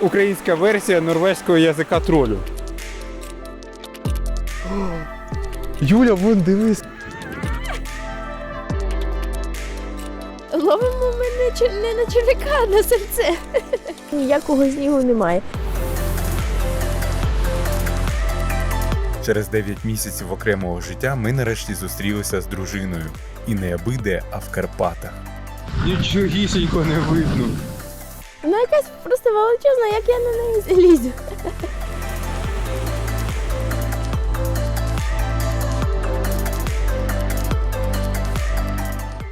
українська версія норвезького язика тролю. Юля, вон дивись. Ловимо ми не, не на чоловіка, а на серце. Ніякого снігу немає. Через 9 місяців окремого життя ми нарешті зустрілися з дружиною. І не аби де, а в Карпатах. Нічогісінько не видно. Вона якась просто величезна, як я на неї залізу.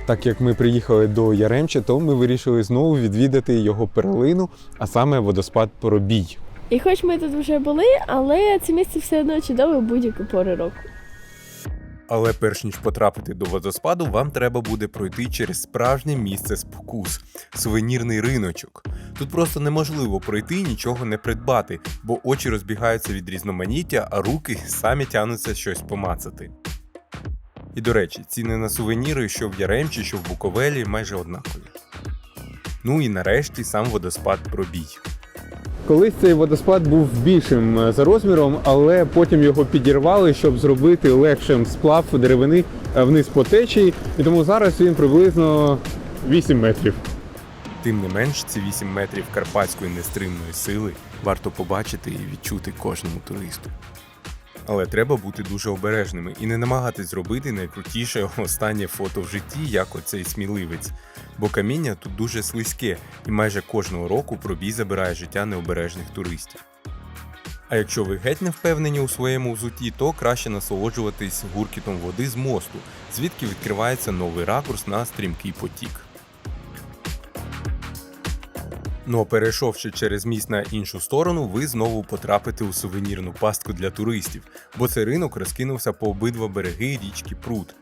Так як ми приїхали до Яремча, то ми вирішили знову відвідати його перлину, а саме водоспад Поробій. І хоч ми тут вже були, але це місце все одно чудове будь-яку пору року. Але перш ніж потрапити до водоспаду, вам треба буде пройти через справжнє місце спокус сувенірний риночок. Тут просто неможливо пройти і нічого не придбати, бо очі розбігаються від різноманіття, а руки самі тягнуться щось помацати. І до речі, ціни на сувеніри, що в Яремчі, що в Буковелі, майже однакові. Ну і нарешті сам водоспад пробій. Колись цей водоспад був більшим е, за розміром, але потім його підірвали, щоб зробити легшим сплав деревини е, вниз по течії, і тому зараз він приблизно 8 метрів. Тим не менш, ці 8 метрів карпатської нестримної сили варто побачити і відчути кожному туристу. Але треба бути дуже обережними і не намагатись зробити найкрутіше останнє фото в житті, як оцей сміливець. Бо каміння тут дуже слизьке, і майже кожного року пробій забирає життя необережних туристів. А якщо ви геть не впевнені у своєму взутті, то краще насолоджуватись гуркітом води з мосту, звідки відкривається новий ракурс на стрімкий потік. Ну а перейшовши через міст на іншу сторону, ви знову потрапите у сувенірну пастку для туристів, бо цей ринок розкинувся по обидва береги річки Прут.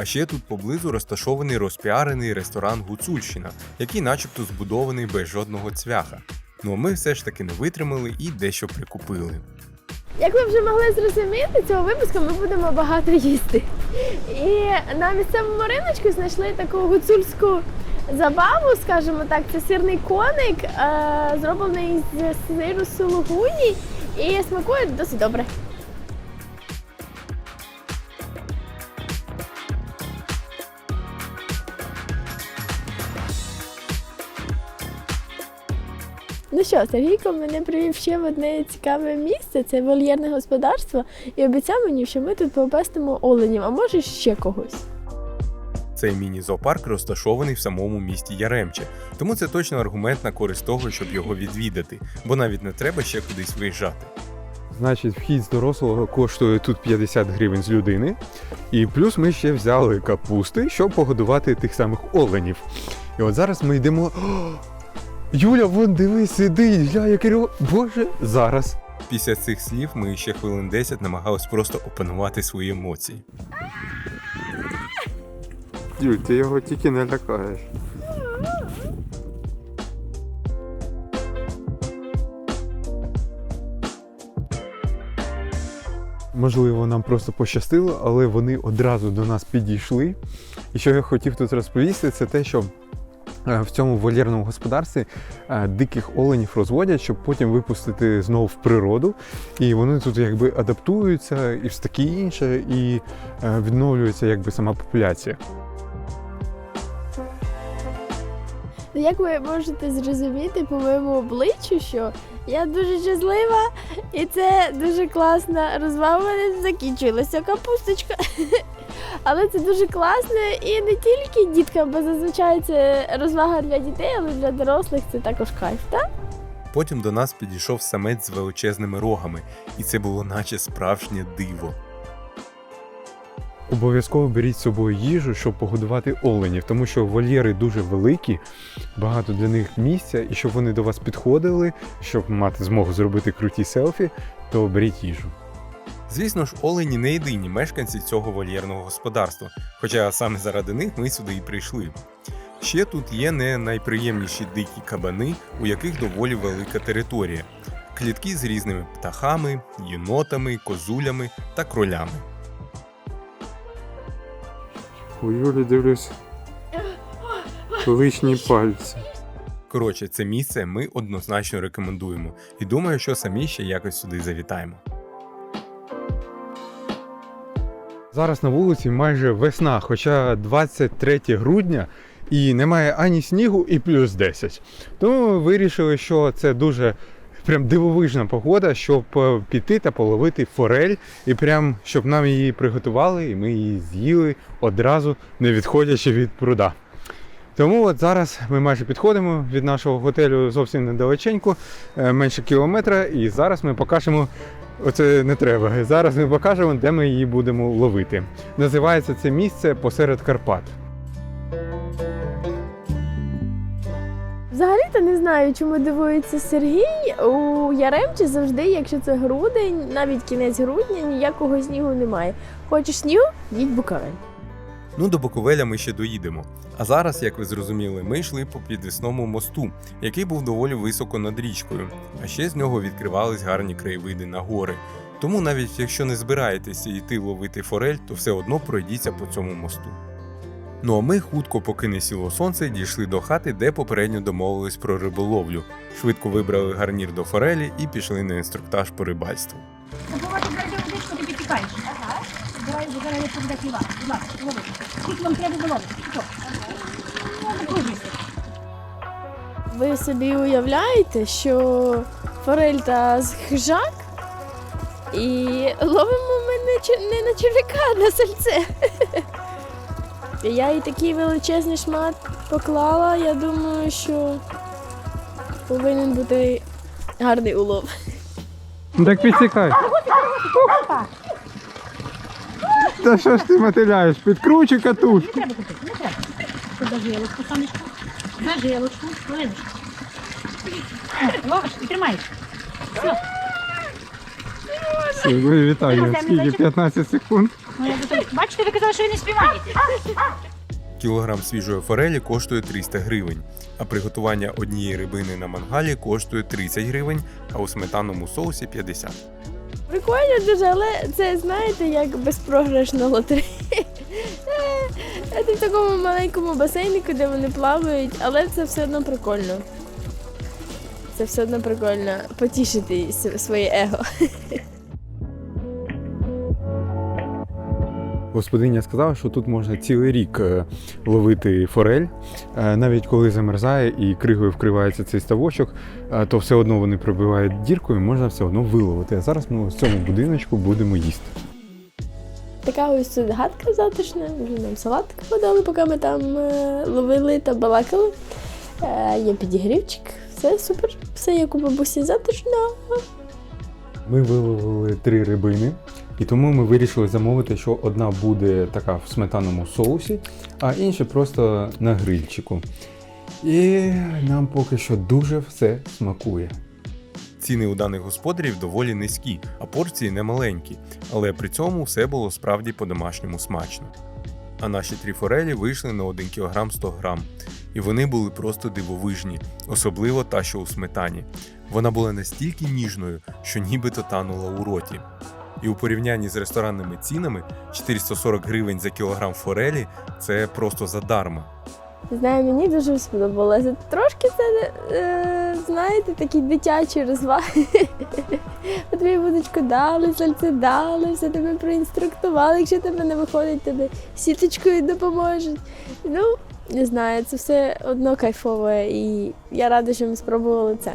А ще тут поблизу розташований розпіарений ресторан Гуцульщина, який начебто збудований без жодного цвяха. Ну а ми все ж таки не витримали і дещо прикупили. Як ви вже могли зрозуміти, цього випуску ми будемо багато їсти. І на місцевому риночку знайшли таку гуцульську забаву, скажімо так, це сирний коник, е, зроблений з сиру сулугуні і смакує досить добре. Що, Сергійко мене привів ще в одне цікаве місце. Це вольєрне господарство, і обіцяв мені, що ми тут попестимо оленів, а може ще когось. Цей міні-зоопарк розташований в самому місті Яремче, тому це точно аргумент на користь того, щоб його відвідати, бо навіть не треба ще кудись виїжджати. Значить, вхід з дорослого коштує тут 50 гривень з людини. І плюс ми ще взяли капусти, щоб погодувати тих самих оленів. І от зараз ми йдемо. Юля, вон дивись, сидить, гля, який ро- Боже, зараз. Після цих слів ми ще хвилин 10 намагались просто опанувати свої емоції. Юль, ти його тільки не лякаєш. Можливо, нам просто пощастило, але вони одразу до нас підійшли. І що я хотів тут розповісти, це те, що в цьому вольєрному господарстві е, диких оленів розводять, щоб потім випустити знову в природу. І вони тут якби адаптуються і все таке інше, і е, відновлюється якби сама популяція. Ну, Як ви можете зрозуміти по моєму обличчю, що я дуже щаслива, і це дуже класна розвага У мене закінчилася капусточка. Але це дуже класно і не тільки діткам, бо зазвичай це розвага для дітей, але для дорослих це також кайф, так? Потім до нас підійшов самець з величезними рогами, і це було наче справжнє диво. Обов'язково беріть з собою їжу, щоб погодувати оленів, тому що вольєри дуже великі, багато для них місця, і щоб вони до вас підходили, щоб мати змогу зробити круті селфі, то беріть їжу. Звісно ж, олені не єдині мешканці цього вольєрного господарства, хоча саме заради них ми сюди і прийшли. Ще тут є не найприємніші дикі кабани, у яких доволі велика територія, клітки з різними птахами, єнотами, козулями та кролями. У Юлі дивлюсь лишні пальці. Коротше, це місце ми однозначно рекомендуємо, і думаю, що самі ще якось сюди завітаємо. Зараз на вулиці майже весна, хоча 23 грудня і немає ані снігу, і плюс 10. Тому ми вирішили, що це дуже прям дивовижна погода, щоб е, піти та половити форель, і прям щоб нам її приготували, і ми її з'їли одразу, не відходячи від пруда. Тому от зараз ми майже підходимо від нашого готелю зовсім недалеченько, е, менше кілометра, і зараз ми покажемо Оце не треба. Зараз ми покажемо, де ми її будемо ловити. Називається це місце посеред Карпат. Взагалі-то не знаю, чому дивується Сергій. У Яремчі завжди, якщо це грудень, навіть кінець грудня, ніякого снігу немає. Хочеш снігу? Їдь Буковель. Ну, до Буковеля ми ще доїдемо. А зараз, як ви зрозуміли, ми йшли по підвісному мосту, який був доволі високо над річкою, а ще з нього відкривались гарні краєвиди на гори. Тому навіть якщо не збираєтеся йти ловити форель, то все одно пройдіться по цьому мосту. Ну а ми хутко, поки не сіло сонце, дійшли до хати, де попередньо домовились про риболовлю. Швидко вибрали гарнір до форелі і пішли на інструктаж по рибальству. Ну. Ви собі уявляєте, що форель та хижак і ловимо ми не, не на черв'яка, на сальце. Я їй такий величезний шмат поклала, я думаю, що повинен бути гарний улов. Ну так підсікай. Та що ж ти мотиляєш? Підкручуй катуш. Не треба купити, не треба. Ловиш і тримаєш. Все. Вітаю. Скільки? 15 секунд. Ну. Бачите, ви казали, що ви не співаєте. Кілограм свіжої форелі коштує 300 гривень, а приготування однієї рибини на мангалі коштує 30 гривень, а у сметаному соусі 50. Прикольно дуже, але це знаєте, як безпрограшна лотерея. Е, Це в такому маленькому басейнику, де вони плавають, але це все одно прикольно. Це все одно прикольно потішити своє его. Господиня сказала, що тут можна цілий рік е, ловити форель. Е, Навіть коли замерзає і кригою вкривається цей ставочок, е, то все одно вони пробивають діркою, можна все одно виловити. А зараз ми в цьому будиночку будемо їсти. Така ось тут гадка затишна, вже нам салатик подали, поки ми там ловили та балакали. Є підігрівчик, все супер, все як у бабусі затишно. Ми виловили три рибини, і тому ми вирішили замовити, що одна буде така в сметаному соусі, а інша просто на грильчику. І нам поки що дуже все смакує. Ціни у даних господарів доволі низькі, а порції немаленькі, але при цьому все було справді по-домашньому смачно. А наші три форелі вийшли на 1 кг 100 г, і вони були просто дивовижні, особливо та, що у сметані. Вона була настільки ніжною, що нібито танула у роті. І у порівнянні з ресторанними цінами 440 гривень за кілограм форелі це просто задарма. Знаю, мені дуже сподобалося. Трошки це, е, знаєте, такі дитячі розваги. Тобі вудочку дали, сальце дали, все тебе проінструктували. Якщо тебе не виходить, тебе сіточкою допоможуть. Ну, не знаю, це все одно кайфове, і я рада, що ми спробували це.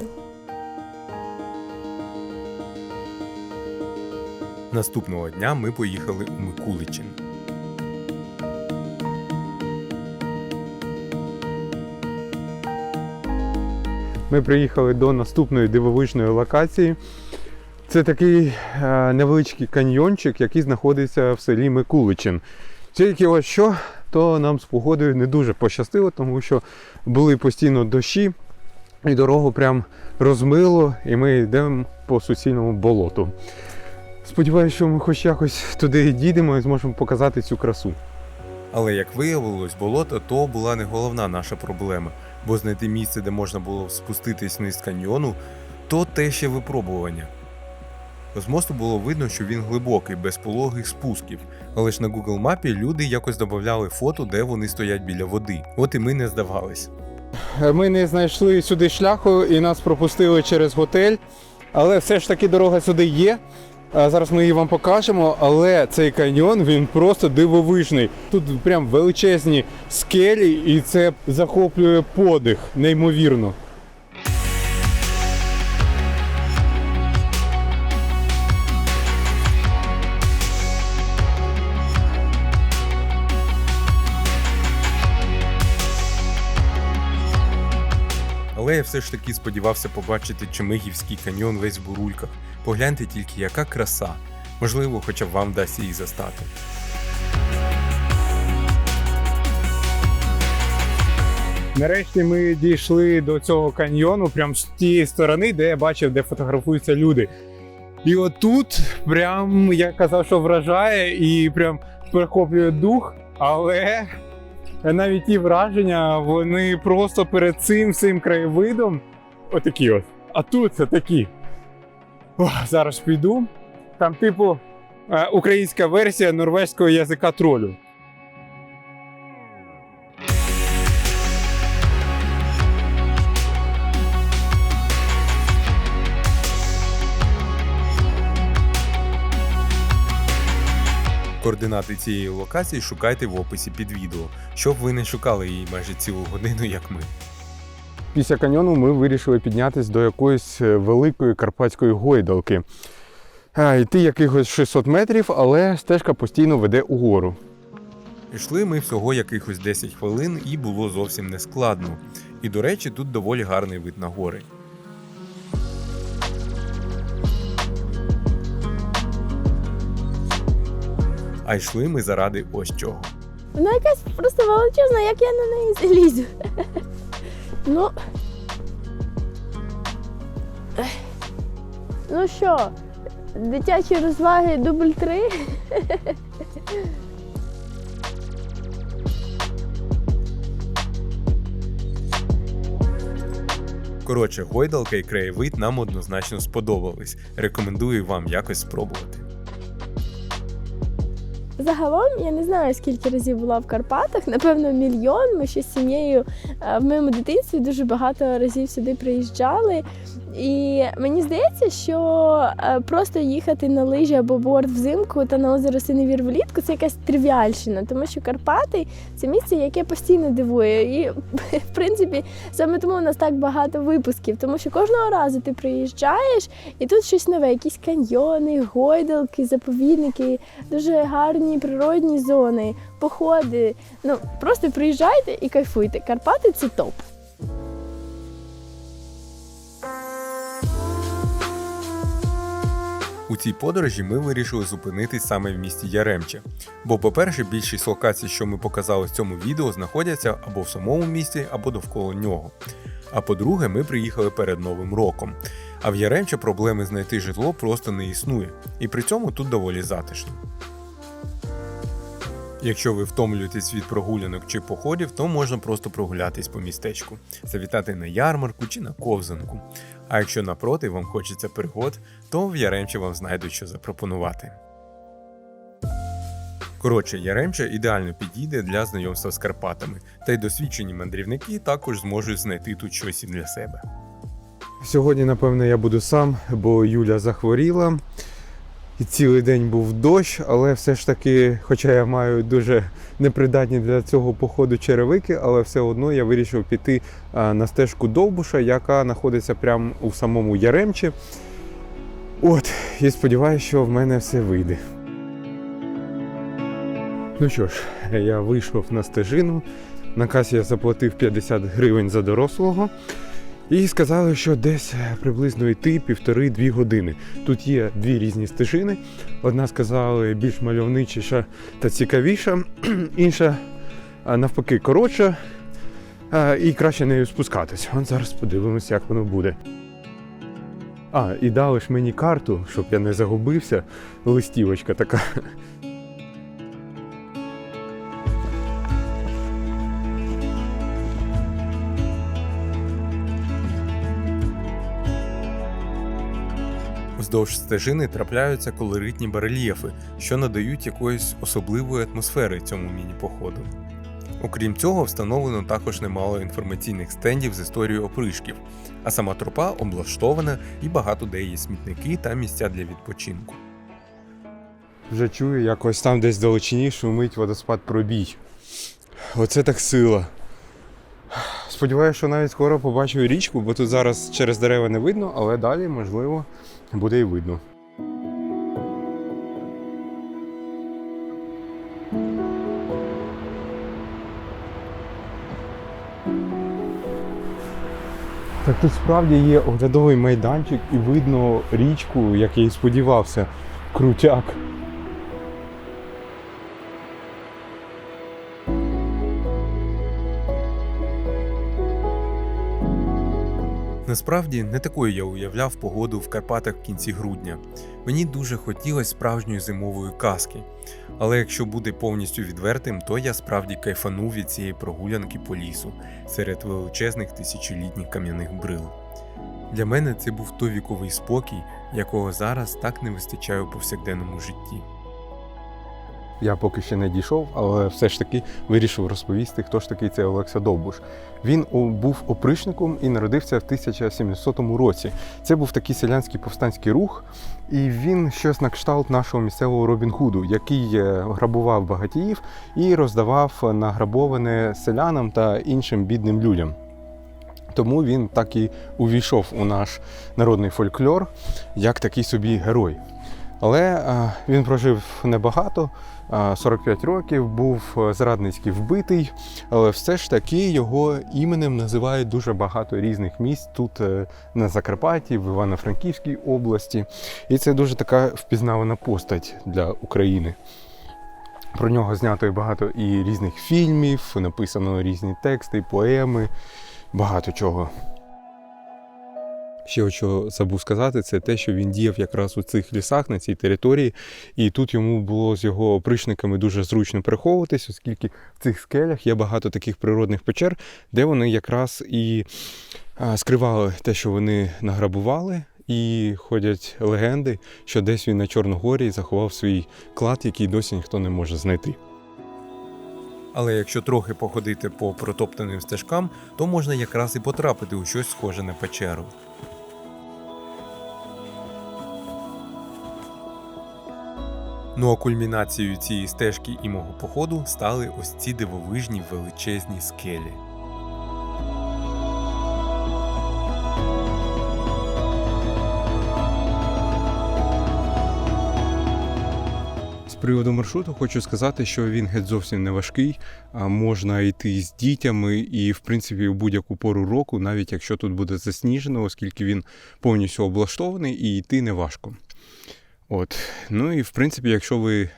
Наступного дня ми поїхали у Микуличин. Ми приїхали до наступної дивовижної локації. Це такий е, невеличкий каньйончик, який знаходиться в селі Микуличин. Тільки ось що, то нам з погодою не дуже пощастило, тому що були постійно дощі, і дорогу прям розмило, і ми йдемо по суцільному болоту. Сподіваюся, що ми хоч якось туди дійдемо і зможемо показати цю красу. Але як виявилось, болото то була не головна наша проблема, бо знайти місце, де можна було спуститись вниз каньйону, то те ще випробування. З мосту було видно, що він глибокий, без пологих спусків, але ж на Google мапі люди якось додавали фото, де вони стоять біля води. От і ми не здавались. Ми не знайшли сюди шляху і нас пропустили через готель. Але все ж таки дорога сюди є. Зараз ми її вам покажемо, але цей каньйон він просто дивовижний. Тут прям величезні скелі, і це захоплює подих, неймовірно. Я все ж таки сподівався побачити Чемигівський каньйон весь в бурульках. Погляньте тільки, яка краса. Можливо, хоча б вам вдасться її застати. Нарешті ми дійшли до цього каньйону, прям з тієї сторони, де я бачив, де фотографуються люди. І отут, прям я казав, що вражає і прям перехоплює дух, але навіть ті враження, вони просто перед цим всім краєвидом отакі от. А тут такі. Ох, зараз піду. Там, типу, е, українська версія норвезького язика тролю. Координати цієї локації шукайте в описі під відео, щоб ви не шукали її майже цілу годину, як ми. Після каньйону ми вирішили піднятися до якоїсь е, великої карпатської гойдалки. А, Йти якихось 600 метрів, але стежка постійно веде угору. Йшли ми всього якихось 10 хвилин і було зовсім не складно. І до речі, тут доволі гарний вид на гори. А йшли ми заради ось чого. Вона якась просто величезна, як я на неї залізу. Ну. Ну що, дитячі розваги дубль 3. Коротше, гойдалка і краєвид нам однозначно сподобались. Рекомендую вам якось спробувати. Загалом я не знаю, скільки разів була в Карпатах, напевно, мільйон. Ми ще з сім'єю е, в моєму дитинстві дуже багато разів сюди приїжджали. І мені здається, що е, просто їхати на лижі або борт взимку та на озеро Синевір влітку це якась тривіальщина, тому що Карпати це місце, яке постійно дивує. І в принципі саме тому у нас так багато випусків, тому що кожного разу ти приїжджаєш і тут щось нове, якісь каньйони, гойдалки, заповідники, дуже гарні природні зони, походи. Ну просто приїжджайте і кайфуйте. Карпати це топ. У цій подорожі ми вирішили зупинитись саме в місті Яремче. Бо, по-перше, більшість локацій, що ми показали в цьому відео, знаходяться або в самому місті, або довкола нього. А по-друге, ми приїхали перед Новим роком. А в Яремче проблеми знайти житло просто не існує, і при цьому тут доволі затишно. Якщо ви втомлюєтесь від прогулянок чи походів, то можна просто прогулятись по містечку, завітати на ярмарку чи на ковзанку. А якщо напроти вам хочеться пригод, то в Яремче вам знайдуть що запропонувати. Коротше, Яремче ідеально підійде для знайомства з Карпатами, та й досвідчені мандрівники також зможуть знайти тут щось і для себе. Сьогодні, напевно, я буду сам, бо Юля захворіла. І цілий день був дощ, але все ж таки, хоча я маю дуже непридатні для цього походу черевики, але все одно я вирішив піти на стежку Довбуша, яка знаходиться прямо у самому Яремчі. От, і сподіваюся, що в мене все вийде. Ну що ж, я вийшов на стежину. На касі я заплатив 50 гривень за дорослого. І сказали, що десь приблизно йти півтори-дві години. Тут є дві різні стежини. Одна сказали більш мальовничіша та цікавіша, інша навпаки коротша і краще нею спускатись. От зараз подивимось, як воно буде. А, і дали ж мені карту, щоб я не загубився. Листівочка така. Вздовж стежини трапляються колоритні барельєфи, що надають якоїсь особливої атмосфери цьому міні-походу. Окрім цього, встановлено також немало інформаційних стендів з історією опришків, а сама тропа облаштована і багато де є смітники та місця для відпочинку. Вже чую, як ось там десь далечині шумить водоспад пробій. Оце так сила. Сподіваюся, що навіть скоро побачу річку, бо тут зараз через дерева не видно, але далі, можливо, буде і видно. Так тут справді є оглядовий майданчик і видно річку, як я і сподівався. Крутяк. Насправді не такою я уявляв погоду в Карпатах в кінці грудня. Мені дуже хотілося справжньої зимової казки. Але якщо бути повністю відвертим, то я справді кайфанув від цієї прогулянки по лісу серед величезних тисячолітніх кам'яних брил. Для мене це був той віковий спокій, якого зараз так не вистачає у повсякденному житті. Я поки ще не дійшов, але все ж таки вирішив розповісти, хто ж такий цей Олекса Довбуш. Він був опришником і народився в 1700 році. Це був такий селянський повстанський рух, і він щось на кшталт нашого місцевого Робін Худу, який е, грабував багатіїв і роздавав награбоване селянам та іншим бідним людям. Тому він так і увійшов у наш народний фольклор як такий собі герой. Але е, він прожив небагато, 45 років, був е, зрадницький вбитий, але все ж таки його іменем називають дуже багато різних місць тут е, на Закарпатті, в Івано-Франківській області. І це дуже така впізнавана постать для України. Про нього знято і багато і різних фільмів, написано різні тексти, поеми, багато чого. Ще що забув сказати, це те, що він діяв якраз у цих лісах на цій території, і тут йому було з його опришниками дуже зручно переховуватись, оскільки в цих скелях є багато таких природних печер, де вони якраз і скривали те, що вони награбували. І ходять легенди, що десь він на Чорногорії заховав свій клад, який досі ніхто не може знайти. Але якщо трохи походити по протоптаним стежкам, то можна якраз і потрапити у щось схоже на печеру. Ну а кульмінацією цієї стежки і мого походу стали ось ці дивовижні величезні скелі. З приводу маршруту хочу сказати, що він геть зовсім не важкий. а Можна йти з дітями і, в принципі, у будь-яку пору року, навіть якщо тут буде засніжено, оскільки він повністю облаштований і йти не важко. От. Ну і в принципі, якщо ви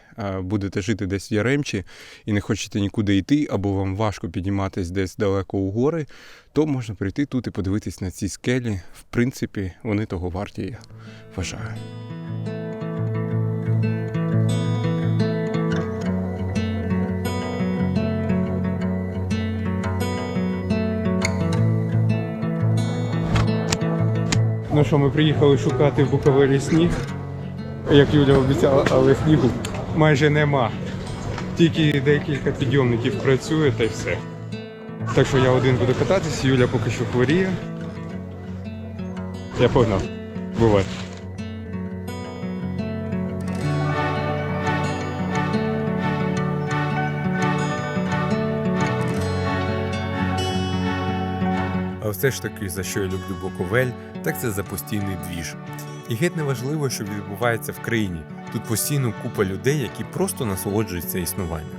будете жити десь в Яремчі і не хочете нікуди йти, або вам важко підніматись десь далеко у гори, то можна прийти тут і подивитись на ці скелі. В принципі, вони того варті, я вважаю. Ну що, ми приїхали шукати в Буковелі сніг, як Юля обіцяла, але снігу майже нема. Тільки декілька підйомників працює та й все. Так що я один буду кататись, Юля поки що хворіє. Я погнав. Бувай. А все ж таки, за що я люблю Буковель, так це за постійний двіж. І геть не важливо, що відбувається в країні. Тут постійно купа людей, які просто насолоджуються існуванням.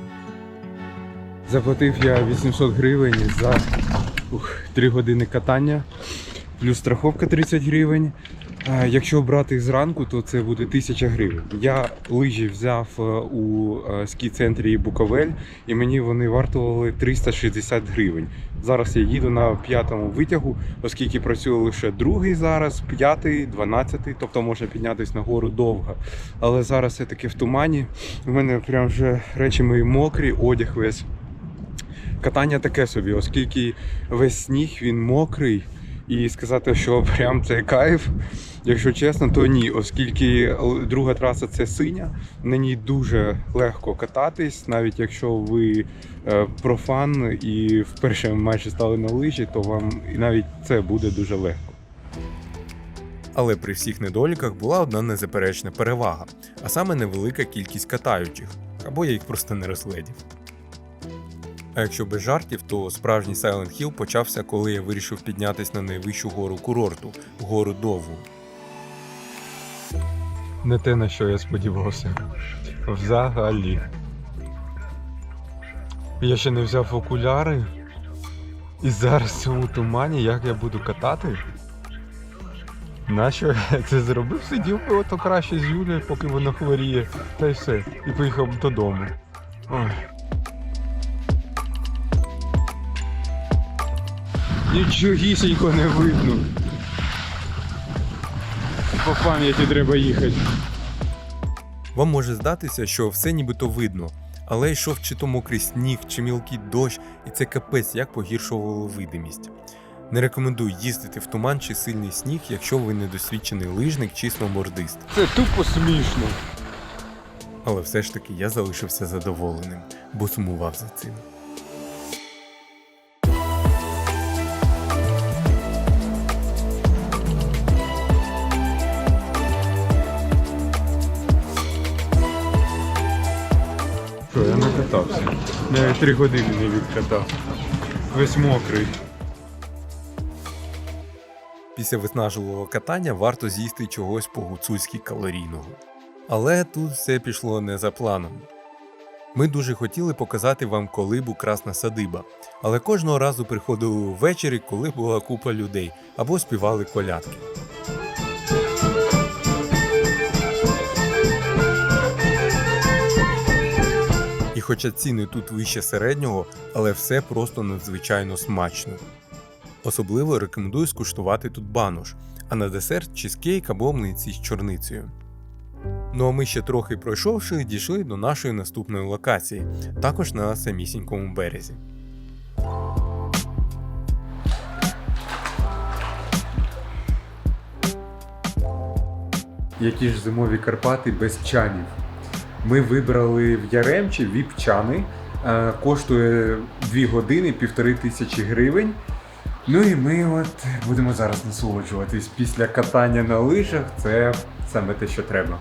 Заплатив я 800 гривень за ух, 3 години катання, плюс страховка 30 гривень. Якщо брати зранку, то це буде 1000 гривень. Я лижі взяв е, у е, ски-центрі Буковель, і мені вони вартували 360 гривень. Зараз я їду на п'ятому витягу, оскільки працює лише другий зараз, п'ятий, дванадцятий, тобто можна піднятися на гору довго. Але зараз я таки в тумані. У мене прям вже речі мої мокрі, одяг весь. Катання таке собі, оскільки весь сніг він мокрий, і сказати, що прям це кайф, Якщо чесно, то ні, оскільки друга траса це синя, на ній дуже легко кататись, навіть якщо ви е, профан і вперше майже стали на лижі, то вам і навіть це буде дуже легко. Але при всіх недоліках була одна незаперечна перевага, а саме невелика кількість катаючих, або я їх просто не розгледів. А якщо без жартів, то справжній Silent Hill почався, коли я вирішив піднятися на найвищу гору курорту гору Довгу. Не те, на що я сподівався. Взагалі. Я ще не взяв окуляри. І зараз в цьому тумані, як я буду катати? Нащо я це зробив? Сидів би ото краще з Юлією, поки вона хворіє. Та й все. І поїхав додому. Ой. Нічогісінько не видно. По пам'яті треба їхати. Вам може здатися, що все нібито видно, але йшов чи то мокрий сніг, чи мілкий дощ, і це капець як погіршувало видимість. Не рекомендую їздити в туман чи сильний сніг, якщо ви недосвідчений лижник чи сноубордист. Це тупо смішно. Але все ж таки я залишився задоволеним, бо сумував за цим. Три години не відкатав. Весь мокрий. Після виснажливого катання варто з'їсти чогось по-гуцульськи калорійного. Але тут все пішло не за планом. Ми дуже хотіли показати вам колибу Красна Садиба, але кожного разу приходили ввечері, коли була купа людей або співали колядки. Хоча ціни тут вище середнього, але все просто надзвичайно смачно. Особливо рекомендую скуштувати тут банош, а на десерт чизкейк або млинці з чорницею. Ну а ми ще трохи пройшовши, дійшли до нашої наступної локації, також на самісінькому березі. Які ж зимові Карпати без чанів. Ми вибрали в Яремчі віп-чани. Е, Коштує 2 години, півтори тисячі гривень. Ну і ми от будемо зараз насолоджуватись. Після катання на лижах це саме те, що треба.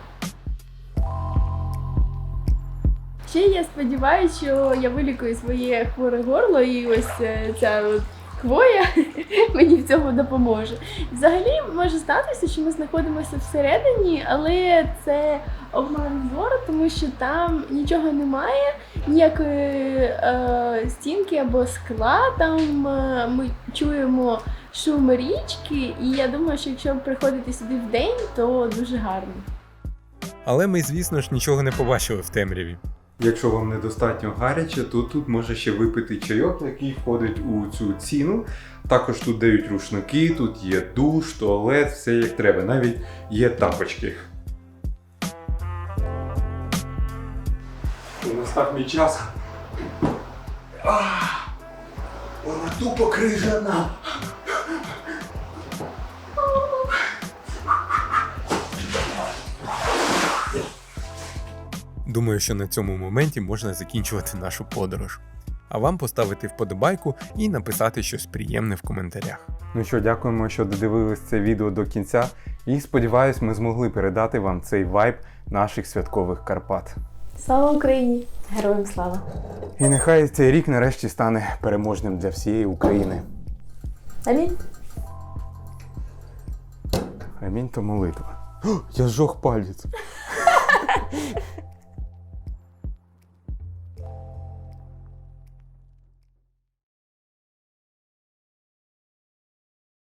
Ще я сподіваюся, що я вилікую своє хворе горло і ось е, ця от хвоя мені в цьому допоможе. Взагалі може статися, що ми знаходимося всередині, але це обман зору, тому що там нічого немає, ніякої е, стінки або скла. Там е, ми чуємо шум річки, і я думаю, що якщо приходити сюди в день, то дуже гарно. Але ми, звісно ж, нічого не побачили в темряві. Якщо вам недостатньо гаряче, то тут може ще випити чайок, який входить у цю ціну. Також тут дають рушники, тут є душ, туалет, все як треба. Навіть є тапочки. Настав мій час. Ах, Вона тупо крижана. Думаю, що на цьому моменті можна закінчувати нашу подорож. А вам поставити вподобайку і написати щось приємне в коментарях. Ну що, дякуємо, що додивились це відео до кінця. І сподіваюсь, ми змогли передати вам цей вайб наших святкових Карпат. Слава Україні! Героям слава! І нехай цей рік нарешті стане переможним для всієї України. Амінь! Амінь то молитва. О, я зжог палець.